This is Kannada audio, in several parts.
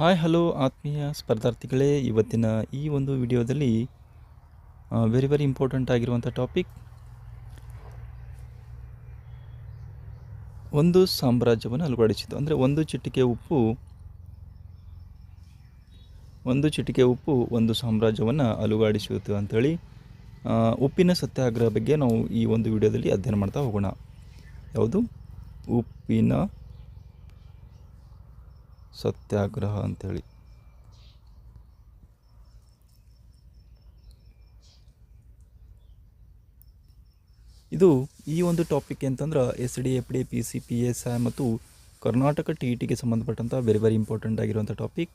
ಹಾಯ್, ಹಲೋ ಆತ್ಮೀಯ ಸ್ಪರ್ಧಾರ್ಥಿಗಳೇ. ಇವತ್ತಿನ ಈ ಒಂದು ವಿಡಿಯೋದಲ್ಲಿ ವೆರಿ ವೆರಿ ಇಂಪಾರ್ಟೆಂಟ್ ಆಗಿರುವಂಥ ಟಾಪಿಕ್ ಒಂದು ಸಾಮ್ರಾಜ್ಯವನ್ನು ಅಲುಗಾಡಿಸಿತು ಅಂದರೆ ಒಂದು ಚಿಟಿಕೆ ಉಪ್ಪು, ಒಂದು ಚಿಟಿಕೆ ಉಪ್ಪು ಒಂದು ಸಾಮ್ರಾಜ್ಯವನ್ನು ಅಲುಗಾಡಿಸಿತು ಅಂಥೇಳಿ ಉಪ್ಪಿನ ಸತ್ಯಾಗ್ರಹ ಬಗ್ಗೆ ನಾವು ಈ ಒಂದು ವಿಡಿಯೋದಲ್ಲಿ ಅಧ್ಯಯನ ಮಾಡ್ತಾ ಹೋಗೋಣ. ಯಾವುದು? ಉಪ್ಪಿನ ಸತ್ಯಾಗ್ರಹ ಅಂಥೇಳಿ ಇದು ಈ ಒಂದು ಟಾಪಿಕ್ ಅಂತಂದ್ರೆ S D F D P C P S I ಮತ್ತು ಕರ್ನಾಟಕ ಟಿ ಇ ಟಿಗೆ ಸಂಬಂಧಪಟ್ಟಂಥ ವೆರಿ ವೆರಿ ಇಂಪಾರ್ಟೆಂಟ್ ಆಗಿರುವಂಥ ಟಾಪಿಕ್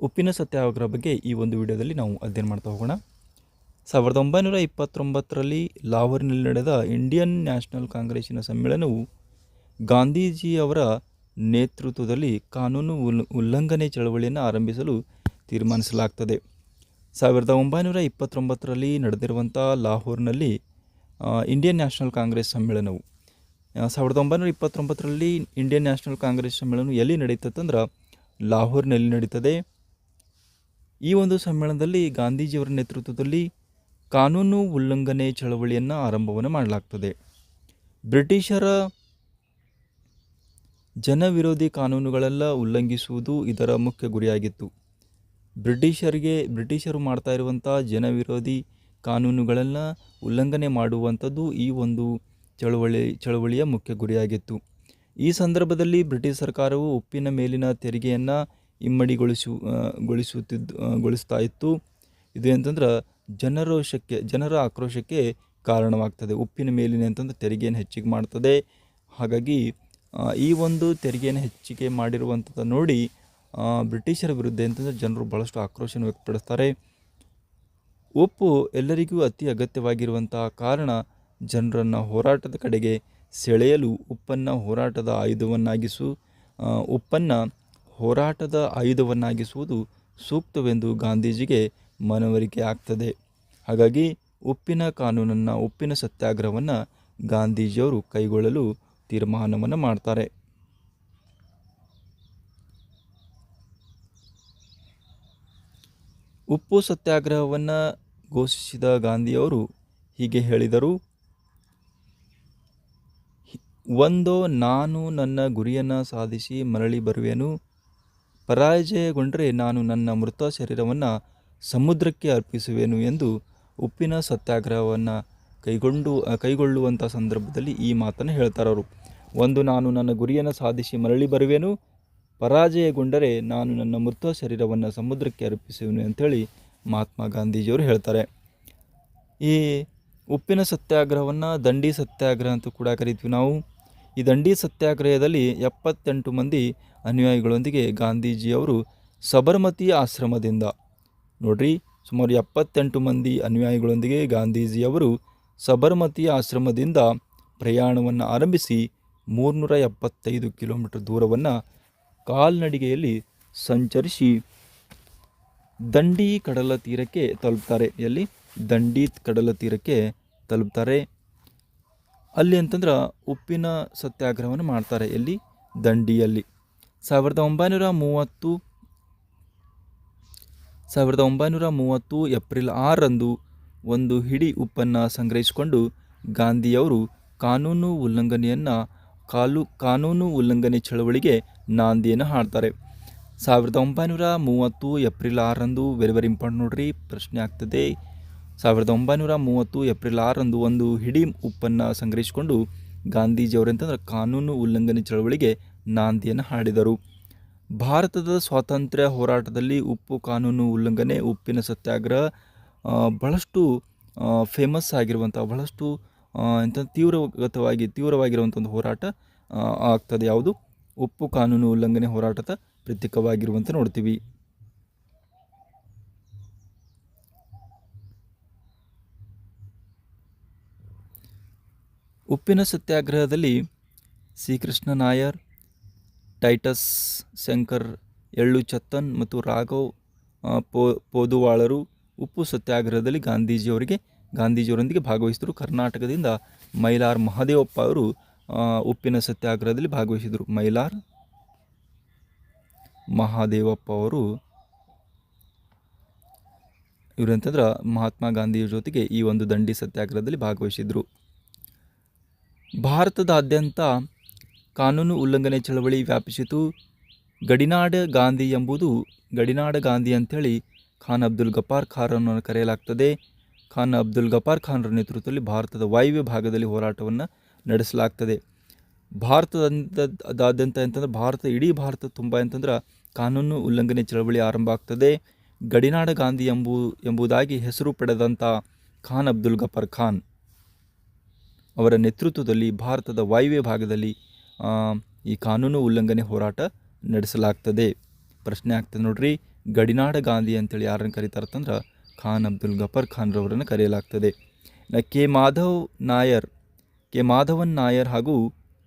ಉಪ್ಪಿನ ಸತ್ಯಾಗ್ರಹ ಬಗ್ಗೆ ಈ ಒಂದು ವಿಡಿಯೋದಲ್ಲಿ ನಾವು ಅಧ್ಯಯನ ಮಾಡ್ತಾ ಹೋಗೋಣ. ಸಾವಿರದ ಒಂಬೈನೂರ ಇಪ್ಪತ್ತೊಂಬತ್ತರಲ್ಲಿ ಲಾಹೋರ್ನಲ್ಲಿ ನಡೆದ ಇಂಡಿಯನ್ ನ್ಯಾಷನಲ್ ಕಾಂಗ್ರೆಸ್ಸಿನ ಸಮ್ಮೇಳನವು ಗಾಂಧೀಜಿಯವರ ನೇತೃತ್ವದಲ್ಲಿ ಕಾನೂನು ಉಲ್- ಉಲ್ಲಂಘನೆ ಚಳವಳಿಯನ್ನು ಆರಂಭಿಸಲು ತೀರ್ಮಾನಿಸಲಾಗ್ತದೆ. ಸಾವಿರದ ಒಂಬೈನೂರ ಇಪ್ಪತ್ತೊಂಬತ್ತರಲ್ಲಿ ನಡೆದಿರುವಂಥ ಲಾಹೋರ್ನಲ್ಲಿ ಇಂಡಿಯನ್ ನ್ಯಾಷನಲ್ ಕಾಂಗ್ರೆಸ್ ಸಮ್ಮೇಳನವು. ಸಾವಿರದ ಒಂಬೈನೂರ ಇಪ್ಪತ್ತೊಂಬತ್ತರಲ್ಲಿ ಇಂಡಿಯನ್ ನ್ಯಾಷನಲ್ ಕಾಂಗ್ರೆಸ್ ಸಮ್ಮೇಳನ ಎಲ್ಲಿ ನಡೀತದಂದ್ರೆ ಲಾಹೋರ್ನಲ್ಲಿ ನಡೀತದೆ. ಈ ಒಂದು ಸಮ್ಮೇಳನದಲ್ಲಿ ಗಾಂಧೀಜಿಯವರ ನೇತೃತ್ವದಲ್ಲಿ ಕಾನೂನು ಉಲ್ಲಂಘನೆ ಚಳವಳಿಯನ್ನು ಆರಂಭವನ್ನು ಮಾಡಲಾಗ್ತದೆ. ಬ್ರಿಟಿಷರ ಜನವಿರೋಧಿ ಕಾನೂನುಗಳೆಲ್ಲ ಉಲ್ಲಂಘಿಸುವುದು ಇದರ ಮುಖ್ಯ ಗುರಿಯಾಗಿತ್ತು. ಬ್ರಿಟಿಷರಿಗೆ, ಬ್ರಿಟಿಷರು ಮಾಡ್ತಾ ಇರುವಂಥ ಜನವಿರೋಧಿ ಕಾನೂನುಗಳನ್ನು ಉಲ್ಲಂಘನೆ ಮಾಡುವಂಥದ್ದು ಈ ಒಂದು ಚಳವಳಿ, ಚಳುವಳಿಯ ಮುಖ್ಯ ಗುರಿಯಾಗಿತ್ತು. ಈ ಸಂದರ್ಭದಲ್ಲಿ ಬ್ರಿಟಿಷ್ ಸರ್ಕಾರವು ಉಪ್ಪಿನ ಮೇಲಿನ ತೆರಿಗೆಯನ್ನು ಇಮ್ಮಡಿಗೊಳಿಸು ಗೊಳಿಸುತ್ತಿದ್ದು ಗೊಳಿಸ್ತಾ ಇತ್ತು. ಇದು ಅಂತಂದ್ರೆ ಜನರೋಷಕ್ಕೆ, ಜನರ ಆಕ್ರೋಶಕ್ಕೆ ಕಾರಣವಾಗ್ತದೆ. ಉಪ್ಪಿನ ಮೇಲಿನ ಅಂತಂದ್ರೆ ತೆರಿಗೆಯನ್ನು ಹೆಚ್ಚಿಗೆ ಮಾಡ್ತದೆ. ಹಾಗಾಗಿ ಈ ಒಂದು ತೆರಿಗೆಯನ್ನು ಹೆಚ್ಚಿಗೆ ಮಾಡಿರುವಂಥದ್ದು ನೋಡಿ ಬ್ರಿಟಿಷರ ವಿರುದ್ಧ ಅಂತಂದರೆ ಜನರು ಭಾಳಷ್ಟು ಆಕ್ರೋಶನ ವ್ಯಕ್ತಪಡಿಸ್ತಾರೆ. ಉಪ್ಪು ಎಲ್ಲರಿಗೂ ಅತಿ ಅಗತ್ಯವಾಗಿರುವಂತಹ ಕಾರಣ ಜನರನ್ನು ಹೋರಾಟದ ಕಡೆಗೆ ಸೆಳೆಯಲು ಉಪ್ಪನ್ನು ಹೋರಾಟದ ಆಯುಧವನ್ನಾಗಿಸು ಉಪ್ಪನ್ನು ಹೋರಾಟದ ಆಯುಧವನ್ನಾಗಿಸುವುದು ಸೂಕ್ತವೆಂದು ಗಾಂಧೀಜಿಗೆ ಮನವರಿಕೆ ಆಗ್ತದೆ. ಹಾಗಾಗಿ ಉಪ್ಪಿನ ಕಾನೂನನ್ನು, ಉಪ್ಪಿನ ಸತ್ಯಾಗ್ರಹವನ್ನು ಗಾಂಧೀಜಿಯವರು ಕೈಗೊಳ್ಳಲು ತೀರ್ಮಾನವನ್ನು ಮಾಡ್ತಾರೆ. ಉಪ್ಪು ಸತ್ಯಾಗ್ರಹವನ್ನು ಘೋಷಿಸಿದ ಗಾಂಧಿಯವರು ಹೀಗೆ ಹೇಳಿದರು, ಒಂದು ನಾನು ನನ್ನ ಗುರಿಯನ್ನು ಸಾಧಿಸಿ ಮರಳಿ ಬರುವೆನು. ಪರಾಜಯಗೊಂಡರೆ ನಾನು ನನ್ನ ಮೃತ ಶರೀರವನ್ನು ಸಮುದ್ರಕ್ಕೆ ಅರ್ಪಿಸುವೆನು ಎಂದು ಉಪ್ಪಿನ ಸತ್ಯಾಗ್ರಹವನ್ನು ಕೈಗೊಂಡು ಕೈಗೊಳ್ಳುವಂಥ ಸಂದರ್ಭದಲ್ಲಿ ಈ ಮಾತನ್ನು ಹೇಳ್ತಾರವರು. ಒಂದು ನಾನು ನನ್ನ ಗುರಿಯನ್ನು ಸಾಧಿಸಿ ಮರಳಿ ಬರುವೆನು? ಪರಾಜಯಗೊಂಡರೆ ನಾನು ನನ್ನ ಮೃತ ಶರೀರವನ್ನು ಸಮುದ್ರಕ್ಕೆ ಅರ್ಪಿಸುವೆನು ಅಂಥೇಳಿ ಮಹಾತ್ಮ ಗಾಂಧೀಜಿಯವರು ಹೇಳ್ತಾರೆ. ಈ ಉಪ್ಪಿನ ಸತ್ಯಾಗ್ರಹವನ್ನು ದಂಡಿ ಸತ್ಯಾಗ್ರಹ ಅಂತ ಕೂಡ ಕರಿತೀವಿ ನಾವು. ಈ ದಂಡಿ ಸತ್ಯಾಗ್ರಹದಲ್ಲಿ ಎಪ್ಪತ್ತೆಂಟು ಮಂದಿ ಅನುಯಾಯಿಗಳೊಂದಿಗೆ ಗಾಂಧೀಜಿಯವರು ಸಬರಮತಿ ಆಶ್ರಮದಿಂದ, ನೋಡ್ರಿ ಸುಮಾರು ಎಪ್ಪತ್ತೆಂಟು ಮಂದಿ ಅನುಯಾಯಿಗಳೊಂದಿಗೆ ಗಾಂಧೀಜಿಯವರು ಸಬರಮತಿ ಆಶ್ರಮದಿಂದ ಪ್ರಯಾಣವನ್ನು ಆರಂಭಿಸಿ ಮೂರ್ನೂರ ಎಪ್ಪತ್ತೈದು ಕಿಲೋಮೀಟರ್ ದೂರವನ್ನು ಕಾಲ್ನಡಿಗೆಯಲ್ಲಿ ಸಂಚರಿಸಿ ದಂಡಿ ಕಡಲ ತೀರಕ್ಕೆ ತಲುಪ್ತಾರೆ. ಎಲ್ಲಿ? ದಂಡಿ ಕಡಲ ತೀರಕ್ಕೆ ತಲುಪ್ತಾರೆ. ಅಲ್ಲಿ ಅಂತಂದ್ರೆ ಉಪ್ಪಿನ ಸತ್ಯಾಗ್ರಹವನ್ನು ಮಾಡ್ತಾರೆ. ಎಲ್ಲಿ? ದಂಡಿಯಲ್ಲಿ. ಸಾವಿರದ ಒಂಬೈನೂರ ಮೂವತ್ತು, ಸಾವಿರದ ಒಂಬೈನೂರ ಮೂವತ್ತು ಏಪ್ರಿಲ್ ಆರರಂದು ಒಂದು ಹಿಡಿ ಉಪ್ಪನ್ನು ಸಂಗ್ರಹಿಸಿಕೊಂಡು ಗಾಂಧಿಯವರು ಕಾನೂನು ಉಲ್ಲಂಘನೆಯನ್ನು ಕಾಲು ಕಾನೂನು ಉಲ್ಲಂಘನೆ ಚಳವಳಿಗೆ ನಾಂದಿಯನ್ನು ಹಾಡ್ತಾರೆ. ಸಾವಿರದ ಒಂಬೈನೂರ ಮೂವತ್ತು ಏಪ್ರಿಲ್ ಆರರಂದು ವೆರಿ ವೆರಿ ಇಂಪಾರ್ಟೆಂಟ್ ನೋಡ್ರಿ ಪ್ರಶ್ನೆ ಆಗ್ತದೆ. ಸಾವಿರದ ಒಂಬೈನೂರ ಮೂವತ್ತು ಏಪ್ರಿಲ್ ಆರರಂದು ಒಂದು ಹಿಡಿ ಉಪ್ಪನ್ನು ಸಂಗ್ರಹಿಸಿಕೊಂಡು ಗಾಂಧೀಜಿಯವರೆಂತಂದ್ರೆ ಕಾನೂನು ಉಲ್ಲಂಘನೆ ಚಳವಳಿಗೆ ನಾಂದಿಯನ್ನು ಹಾಡಿದರು. ಭಾರತದ ಸ್ವಾತಂತ್ರ್ಯ ಹೋರಾಟದಲ್ಲಿ ಉಪ್ಪು ಕಾನೂನು ಉಲ್ಲಂಘನೆ, ಉಪ್ಪಿನ ಸತ್ಯಾಗ್ರಹ ಬಹಳಷ್ಟು ಫೇಮಸ್ ಆಗಿರುವಂಥ ಬಹಳಷ್ಟು ಇಂಥ ತೀವ್ರಗತವಾಗಿ ತೀವ್ರವಾಗಿರುವಂಥ ಒಂದು ಹೋರಾಟ ಆಗ್ತದೆ. ಯಾವುದು? ಉಪ್ಪು ಕಾನೂನು ಉಲ್ಲಂಘನೆ ಹೋರಾಟದ ಪ್ರತೀಕವಾಗಿರುವಂತೆ ನೋಡ್ತೀವಿ. ಉಪ್ಪಿನ ಸತ್ಯಾಗ್ರಹದಲ್ಲಿ ಶ್ರೀಕೃಷ್ಣ ನಾಯರ್, ಟೈಟಸ್ ಶಂಕರ್, ಎಳ್ಳು ಚತ್ತನ್ ಮತ್ತು ರಾಘವ್ ಪೋ, ಪೋದುವಾಳರು ಉಪ್ಪು ಸತ್ಯಾಗ್ರಹದಲ್ಲಿ ಗಾಂಧೀಜಿಯವರಿಗೆ, ಗಾಂಧೀಜಿಯವರೊಂದಿಗೆ ಭಾಗವಹಿಸಿದರು. ಕರ್ನಾಟಕದಿಂದ ಮೈಲಾರ್ ಮಹದೇವಪ್ಪ ಅವರು ಉಪ್ಪಿನ ಸತ್ಯಾಗ್ರಹದಲ್ಲಿ ಭಾಗವಹಿಸಿದರು. ಮೈಲಾರ್ ಮಹಾದೇವಪ್ಪ ಅವರು, ಇವರಂತಂದ್ರೆ ಮಹಾತ್ಮ ಗಾಂಧಿಯ ಜೊತೆಗೆ ಈ ಒಂದು ದಂಡಿ ಸತ್ಯಾಗ್ರಹದಲ್ಲಿ ಭಾಗವಹಿಸಿದರು. ಭಾರತದಾದ್ಯಂತ ಕಾನೂನು ಉಲ್ಲಂಘನೆ ಚಳವಳಿ ವ್ಯಾಪಿಸಿತು. ಗಡಿನಾಡ ಗಾಂಧಿ ಎಂಬುದು ಗಡಿನಾಡ ಗಾಂಧಿ ಅಂಥೇಳಿ ಖಾನ್ ಅಬ್ದುಲ್ ಗಫಾರ್ ಖಾರನ್ನು ಕರೆಯಲಾಗ್ತದೆ. ಖಾನ್ ಅಬ್ದುಲ್ ಗಫಾರ್ ಖಾನ್ರ ನೇತೃತ್ವದಲ್ಲಿ ಭಾರತದ ವಾಯುವ್ಯ ಭಾಗದಲ್ಲಿ ಹೋರಾಟವನ್ನು ನಡೆಸಲಾಗ್ತದೆ. ಭಾರತದಾದ್ಯಂತ ಎಂತಂದ್ರೆ ಭಾರತ, ಇಡೀ ಭಾರತ ತುಂಬ ಅಂತಂದ್ರೆ ಕಾನೂನು ಉಲ್ಲಂಘನೆ ಚಳವಳಿ ಆರಂಭ ಆಗ್ತದೆ. ಗಡಿನಾಡ ಗಾಂಧಿ ಎಂಬು, ಎಂಬುದಾಗಿ ಹೆಸರು ಪಡೆದಂಥ ಖಾನ್ ಅಬ್ದುಲ್ ಗಫಾರ್ ಖಾನ್ ಅವರ ನೇತೃತ್ವದಲ್ಲಿ ಭಾರತದ ವಾಯುವ್ಯ ಭಾಗದಲ್ಲಿ ಈ ಕಾನೂನು ಉಲ್ಲಂಘನೆ ಹೋರಾಟ ನಡೆಸಲಾಗ್ತದೆ. ಪ್ರಶ್ನೆ ಆಗ್ತದೆ ನೋಡ್ರಿ. ಗಡಿನಾಡ ಗಾಂಧಿ ಅಂತೇಳಿ ಯಾರನ್ನು ಕರೀತಾರಂತಂದ್ರೆ ಖಾನ್ ಅಬ್ದುಲ್ ಗಫರ್ ಖಾನ್ರವರನ್ನು ಕರೆಯಲಾಗ್ತದೆ. ಕೆ ಮಾಧವ್ ನಾಯರ್, ಕೆ ಮಾಧವನ್ ನಾಯರ್ ಹಾಗೂ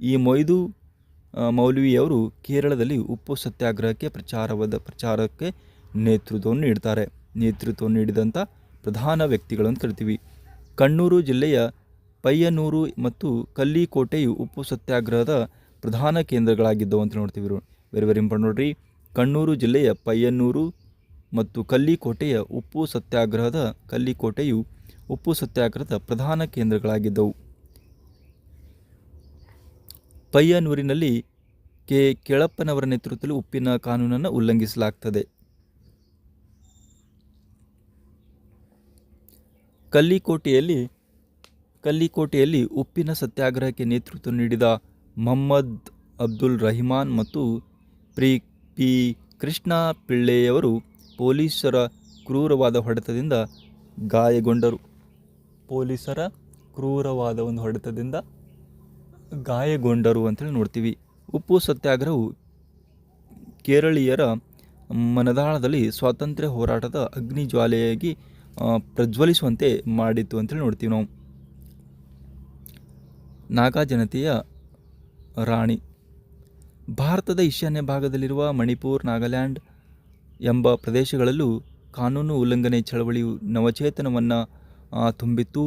ಈ ಮೊಯ್ದು ಮೌಲ್ವಿಯವರು ಕೇರಳದಲ್ಲಿ ಉಪ್ಪು ಸತ್ಯಾಗ್ರಹಕ್ಕೆ ಪ್ರಚಾರವಾದ, ಪ್ರಚಾರಕ್ಕೆ ನೇತೃತ್ವವನ್ನು ನೀಡ್ತಾರೆ. ನೇತೃತ್ವವನ್ನು ನೀಡಿದಂಥ ಪ್ರಧಾನ ವ್ಯಕ್ತಿಗಳನ್ನು ಕರಿತೀವಿ. ಕಣ್ಣೂರು ಜಿಲ್ಲೆಯ ಪಯ್ಯನೂರು ಮತ್ತು ಕಲ್ಲಿಕೋಟೆಯು ಉಪ್ಪು ಸತ್ಯಾಗ್ರಹದ ಪ್ರಧಾನ ಕೇಂದ್ರಗಳಾಗಿದ್ದವು ಅಂತ ನೋಡ್ತೀವಿ. ವೆರಿ ವೆರಿ ಇಂಪಾರ್ಟೆಂಟ್ ನೋಡ್ರಿ. ಕಣ್ಣೂರು ಜಿಲ್ಲೆಯ ಪಯ್ಯನ್ನೂರು ಮತ್ತು ಕಲ್ಲಿಕೋಟೆಯ ಉಪ್ಪು ಸತ್ಯಾಗ್ರಹದ ಕಲ್ಲಿಕೋಟೆಯು ಉಪ್ಪು ಸತ್ಯಾಗ್ರಹದ ಪ್ರಧಾನ ಕೇಂದ್ರಗಳಾಗಿದ್ದವು. ಪಯ್ಯನೂರಿನಲ್ಲಿ ಕೆ. ಕೆಳಪ್ಪನವರ ನೇತೃತ್ವದಲ್ಲಿ ಉಪ್ಪಿನ ಕಾನೂನನ್ನು ಉಲ್ಲಂಘಿಸಲಾಗ್ತದೆ. ಕಲ್ಲಿಕೋಟೆಯಲ್ಲಿ ಕಲ್ಲಿಕೋಟೆಯಲ್ಲಿ ಉಪ್ಪಿನ ಸತ್ಯಾಗ್ರಹಕ್ಕೆ ನೇತೃತ್ವ ನೀಡಿದ ಮೊಹಮ್ಮದ್ ಅಬ್ದುಲ್ ರಹಿಮಾನ್ ಮತ್ತು ಪ್ರಿ ಪಿ ಕೃಷ್ಣ ಪಿಳ್ಳೆಯವರು ಪೊಲೀಸರ ಕ್ರೂರವಾದ ಹೊಡೆತದಿಂದ ಗಾಯಗೊಂಡರು. ಪೊಲೀಸರ ಕ್ರೂರವಾದ ಒಂದು ಹೊಡೆತದಿಂದ ಗಾಯಗೊಂಡರು ಅಂತೇಳಿ ನೋಡ್ತೀವಿ. ಉಪ್ಪು ಸತ್ಯಾಗ್ರಹವು ಕೇರಳೀಯರ ಮನದಾಳದಲ್ಲಿ ಸ್ವಾತಂತ್ರ್ಯ ಹೋರಾಟದ ಅಗ್ನಿ ಜ್ವಾಲೆಯಾಗಿ ಪ್ರಜ್ವಲಿಸುವಂತೆ ಮಾಡಿತ್ತು ಅಂತೇಳಿ ನೋಡ್ತೀವಿ ನಾವು. ನಾಗಾ ಜನತೆಯ ರಾಣಿ. ಭಾರತದ ಈಶಾನ್ಯ ಭಾಗದಲ್ಲಿರುವ ಮಣಿಪುರ್, ನಾಗಾಲ್ಯಾಂಡ್ ಎಂಬ ಪ್ರದೇಶಗಳಲ್ಲೂ ಕಾನೂನು ಉಲ್ಲಂಘನೆ ಚಳವಳಿಯು ನವಚೇತನವನ್ನು ತುಂಬಿತ್ತು.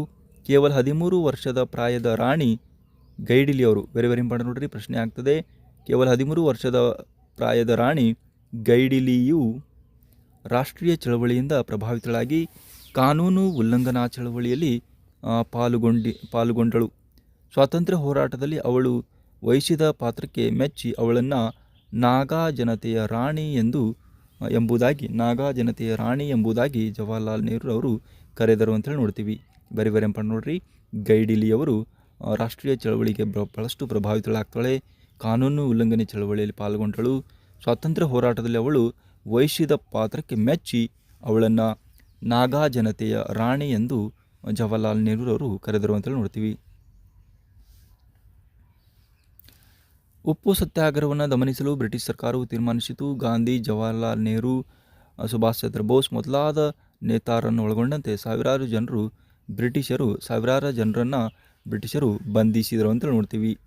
ಕೇವಲ ಹದಿಮೂರು ವರ್ಷದ ಪ್ರಾಯದ ರಾಣಿ ಗೈಡಿಲಿ ಅವರು ವೆರಿ ವೆರಿ ಇಂಪಾರ್ಟೆಂಟ್ ನೋಡ್ರಿ, ಪ್ರಶ್ನೆ ಆಗ್ತದೆ. ಕೇವಲ ಹದಿಮೂರು ವರ್ಷದ ಪ್ರಾಯದ ರಾಣಿ ಗೈಡಿಲಿಯು ರಾಷ್ಟ್ರೀಯ ಚಳವಳಿಯಿಂದ ಪ್ರಭಾವಿತಳಾಗಿ ಕಾನೂನು ಉಲ್ಲಂಘನಾ ಚಳವಳಿಯಲ್ಲಿ ಪಾಲುಗೊಂಡಿ, ಪಾಲುಗೊಂಡಳು. ಸ್ವಾತಂತ್ರ್ಯ ಹೋರಾಟದಲ್ಲಿ ಅವಳು ವಹಿಸಿದ ಪಾತ್ರಕ್ಕೆ ಮೆಚ್ಚಿ ಅವಳನ್ನು ನಾಗಾ ಜನತೆಯ ರಾಣಿ ಎಂದು ಎಂಬುದಾಗಿ, ನಾಗಾ ಜನತೆಯ ರಾಣಿ ಎಂಬುದಾಗಿ ಜವಾಹರ್ಲಾಲ್ ನೆಹರು ಅವರು ಕರೆದರು ಅಂತೇಳಿ ನೋಡ್ತೀವಿ. ಬರೀ ಇಂಪಾರ್ಟೆಂಟ್ ನೋಡ್ರಿ ಗೈಡಿಲಿ ಅವರು ರಾಷ್ಟ್ರೀಯ ಚಳವಳಿಗೆ ಬಹಳಷ್ಟು ಪ್ರಭಾವಿತಳಾಗ್ತಾಳೆ, ಕಾನೂನು ಉಲ್ಲಂಘನೆ ಚಳವಳಿಯಲ್ಲಿ ಪಾಲ್ಗೊಂಡಳು, ಸ್ವಾತಂತ್ರ್ಯ ಹೋರಾಟದಲ್ಲಿ ಅವಳು ವಹಿಸಿದ ಪಾತ್ರಕ್ಕೆ ಮೆಚ್ಚಿ ಅವಳನ್ನು ನಾಗಾ ಜನತೆಯ ರಾಣಿ ಎಂದು ಜವಾಹರ್ಲಾಲ್ ನೆಹರು ಅವರು ಕರೆದರು ಅಂತೇಳಿ ನೋಡ್ತೀವಿ. ಉಪ್ಪು ಸತ್ಯಾಗ್ರಹವನ್ನು ದಮನಿಸಲು ಬ್ರಿಟಿಷ್ ಸರ್ಕಾರವು ತೀರ್ಮಾನಿಸಿತು. ಗಾಂಧಿ, ಜವಾಹರ್ಲಾಲ್ ನೆಹರು ಸುಭಾಷ್ ಚಂದ್ರ ಬೋಸ್ ಮೊದಲಾದ ನೇತಾರನ್ನು ಒಳಗೊಂಡಂತೆ ಸಾವಿರಾರು ಜನರು ಬ್ರಿಟಿಷರು, ಸಾವಿರಾರು ಜನರನ್ನು ಬ್ರಿಟಿಷರು ಬಂಧಿಸಿದರು ಅಂತ ನೋಡ್ತೀವಿ.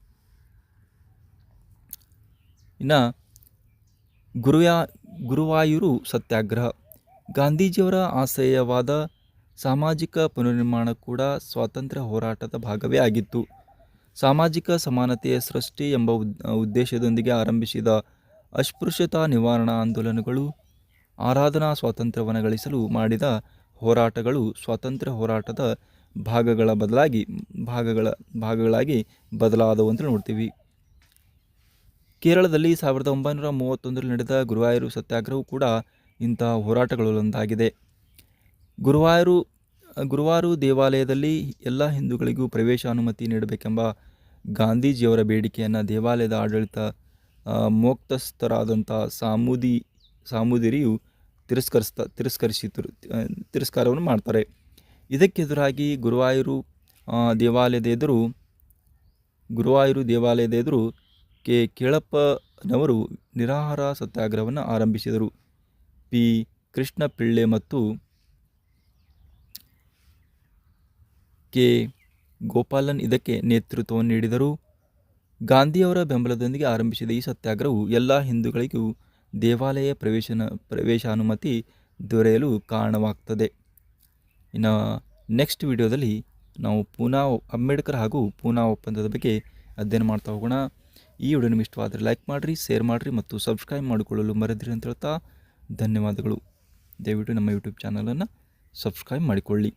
ಇನ್ನು ಗುರುಯ, ಗುರುವಾಯೂರು ಸತ್ಯಾಗ್ರಹ. ಗಾಂಧೀಜಿಯವರ ಆಶಯವಾದ ಸಾಮಾಜಿಕ ಪುನರ್ನಿರ್ಮಾಣ ಕೂಡ ಸ್ವಾತಂತ್ರ್ಯ ಹೋರಾಟದ ಭಾಗವೇ ಆಗಿತ್ತು. ಸಾಮಾಜಿಕ ಸಮಾನತೆಯ ಸೃಷ್ಟಿ ಎಂಬ ಉದ್- ಉದ್ದೇಶದೊಂದಿಗೆ ಆರಂಭಿಸಿದ ಅಸ್ಪೃಶ್ಯತಾ ನಿವಾರಣಾ ಆಂದೋಲನಗಳು, ಆರಾಧನಾ ಸ್ವಾತಂತ್ರ್ಯವನ್ನು ಗಳಿಸಲು ಮಾಡಿದ ಹೋರಾಟಗಳು ಸ್ವಾತಂತ್ರ್ಯ ಹೋರಾಟದ ಭಾಗಗಳ ಬದಲಾಗಿ, ಭಾಗಗಳ, ಭಾಗಗಳಾಗಿ ಬದಲಾದವು ಅಂತ ನೋಡ್ತೀವಿ. ಕೇರಳದಲ್ಲಿ ಸಾವಿರದ ಒಂಬೈನೂರ ಮೂವತ್ತೊಂದರಲ್ಲಿ ನಡೆದ ಗುರುವಾಯೂರು ಸತ್ಯಾಗ್ರಹವು ಕೂಡ ಇಂತಹ ಹೋರಾಟಗಳಲ್ಲೊಂದಾಗಿದೆ ಗುರುವಾಯೂರು ಗುರುವಾರು ದೇವಾಲಯದಲ್ಲಿ ಎಲ್ಲ ಹಿಂದೂಗಳಿಗೂ ಪ್ರವೇಶಾನುಮತಿ ನೀಡಬೇಕೆಂಬ ಗಾಂಧೀಜಿಯವರ ಬೇಡಿಕೆಯನ್ನು ದೇವಾಲಯದ ಆಡಳಿತ ಮೋಕ್ತಸ್ಥರಾದಂಥ ಸಾಮೂದಿ, ಸಾಮೂದಿರಿಯು ತಿರಸ್ಕರಿಸ್ತಾ, ತಿರಸ್ಕರಿಸಿತು ತಿರಸ್ಕಾರವನ್ನು ಮಾಡ್ತಾರೆ. ಇದಕ್ಕೆದುರಾಗಿ ಗುರುವಾಯೂರು ದೇವಾಲಯದ ಎದುರು, ಗುರುವಾಯೂರು ದೇವಾಲಯದ ಎದುರು ಕೆ. ಕೇಳಪ್ಪನವರು ನಿರಾಹಾರ ಸತ್ಯಾಗ್ರಹವನ್ನು ಆರಂಭಿಸಿದರು. ಪಿ. ಕೃಷ್ಣ ಪಿಳ್ಳೆ ಮತ್ತು ಕೆ ಗೋಪಾಲನ್ ಇದಕ್ಕೆ ನೇತೃತ್ವವನ್ನು ನೀಡಿದರು. ಗಾಂಧಿಯವರ ಬೆಂಬಲದೊಂದಿಗೆ ಆರಂಭಿಸಿದ ಈ ಸತ್ಯಾಗ್ರಹವು ಎಲ್ಲ ಹಿಂದೂಗಳಿಗೂ ದೇವಾಲಯ ಪ್ರವೇಶನ ಪ್ರವೇಶಾನುಮತಿ ದೊರೆಯಲು ಕಾರಣವಾಗ್ತದೆ. ಇನ್ನು ನೆಕ್ಸ್ಟ್ ವಿಡಿಯೋದಲ್ಲಿ ನಾವು ಪೂನಾ ಅಂಬೇಡ್ಕರ್ ಹಾಗೂ ಪೂನಾ ಒಪ್ಪಂದದ ಬಗ್ಗೆ ಅಧ್ಯಯನ ಮಾಡ್ತಾ ಹೋಗೋಣ. ಈ ವಿಡಿಯೋ ನಿಮಗೆ ಇಷ್ಟವಾದರೆ ಲೈಕ್ ಮಾಡಿರಿ, ಶೇರ್ ಮಾಡಿರಿ ಮತ್ತು ಸಬ್ಸ್ಕ್ರೈಬ್ ಮಾಡಿಕೊಳ್ಳಲು ಮರೆದಿರಿ ಅಂತ ಹೇಳ್ತಾ ಧನ್ಯವಾದಗಳು. ದಯವಿಟ್ಟು ನಮ್ಮ ಯೂಟ್ಯೂಬ್ ಚಾನಲನ್ನು ಸಬ್ಸ್ಕ್ರೈಬ್ ಮಾಡಿಕೊಳ್ಳಿ.